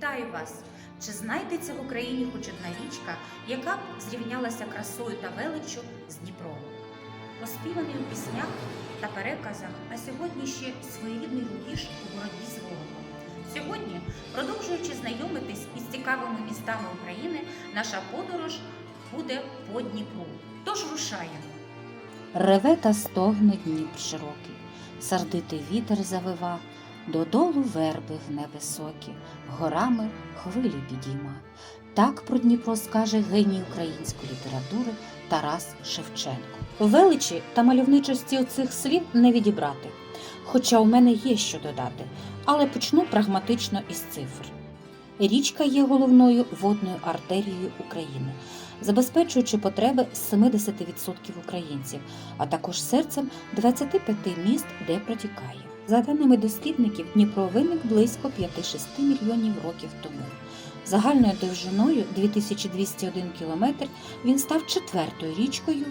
вас, чи знайдеться в Україні хоч одна річка, яка б зрівнялася красою та величчю з Дніпром? Оспіваний у піснях та переказах, а сьогодні ще своєрідний рубіж у боротьбі з ворогом. Сьогодні, продовжуючи знайомитись із цікавими містами України, наша подорож буде по Дніпру. Тож рушаємо. Реве та стогне Дніпр широкий, сердитий вітер завива, додолу верби гне високі, горами хвилі підійма. Так про Дніпро скаже геній української літератури Тарас Шевченко. Величі та мальовничості цих слів не відібрати. Хоча у мене є що додати, але почну прагматично із цифр. Річка є головною водною артерією України, забезпечуючи потреби 70% українців, а також серцем 25 міст, де протікає. За даними дослідників, Дніпро виник близько 5-6 мільйонів років тому. Загальною довжиною 2201 кілометр він став четвертою річкою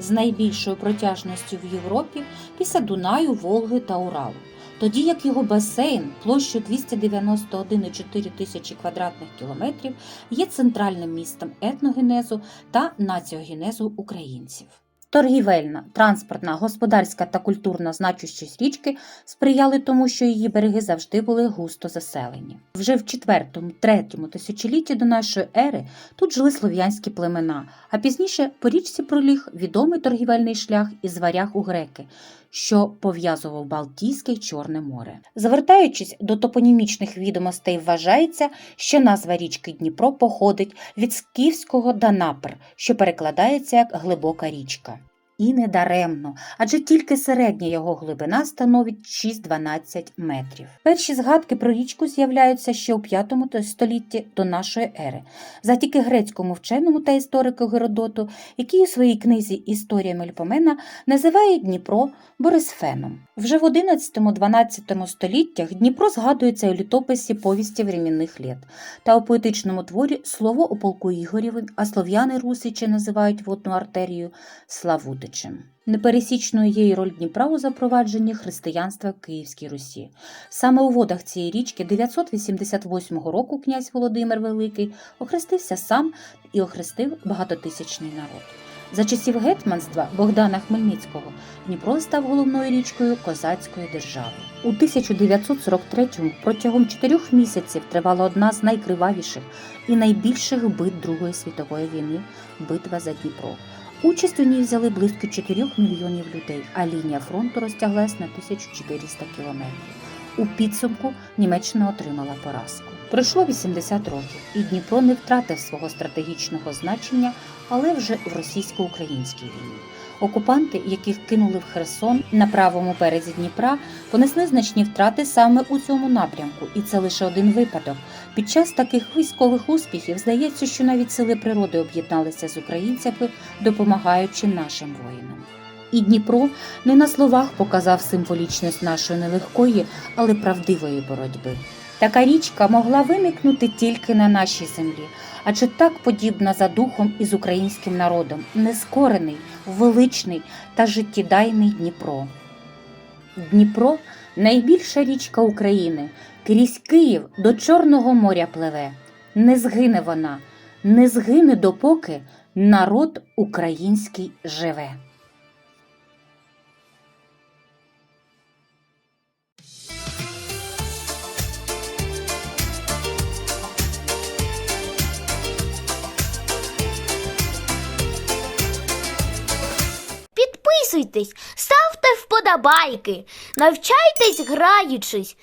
з найбільшою протяжністю в Європі після Дунаю, Волги та Уралу. Тоді як його басейн площею 291,4 тисячі квадратних кілометрів є центральним містом етногенезу та націогенезу українців. Торгівельна, транспортна, господарська та культурна значущість річки сприяли тому, що її береги завжди були густо заселені. Вже в 4-3 тисячолітті до нашої ери тут жили слов'янські племена, а пізніше по річці проліг відомий торгівельний шлях із варяг у греки, що пов'язував Балтійське й Чорне море. Звертаючись до топонімічних відомостей, вважається, що назва річки Дніпро походить від скіфського Данапр, що перекладається як глибока річка. І не даремно, адже тільки середня його глибина становить 6-12 метрів. Перші згадки про річку з'являються ще у 5 столітті до нашої ери, завдяки грецькому вченому та історику Геродоту, який у своїй книзі Історія Мельпомена називає Дніпро Борисфеном. Вже в 11-12 століттях Дніпро згадується у літописі повісті времінних літ та у поетичному творі Слово у полку Ігорєвим, а слов'яни русичі називають водну артерію Славутичем. Непересічною є й роль Дніпра у запровадженні християнства в Київській Русі. Саме у водах цієї річки 988 року князь Володимир Великий охрестився сам і охрестив багатотисячний народ. За часів гетьманства Богдана Хмельницького Дніпро став головною річкою козацької держави. У 1943-му протягом чотирьох місяців тривала одна з найкривавіших і найбільших бит Другої світової війни битва за Дніпро. Участь у ній взяли близько 4 мільйонів людей, а лінія фронту розтяглась на 1400 кілометрів. У підсумку Німеччина отримала поразку. Пройшло 80 років, і Дніпро не втратив свого стратегічного значення, але вже в російсько-українській війні. Окупанти, яких кинули в Херсон на правому березі Дніпра, понесли значні втрати саме у цьому напрямку, і це лише один випадок. Під час таких військових успіхів здається, що навіть сили природи об'єдналися з українцями, допомагаючи нашим воїнам. І Дніпро не на словах показав символічність нашої нелегкої, але правдивої боротьби. Така річка могла виникнути тільки на нашій землі, адже так подібна за духом із українським народом, нескорений, величний та життєдайний Дніпро. Дніпро найбільша річка України, крізь Київ до Чорного моря пливе. Не згине вона, не згине допоки народ український живе. Підписуйтесь, ставте вподобайки, навчайтесь граючись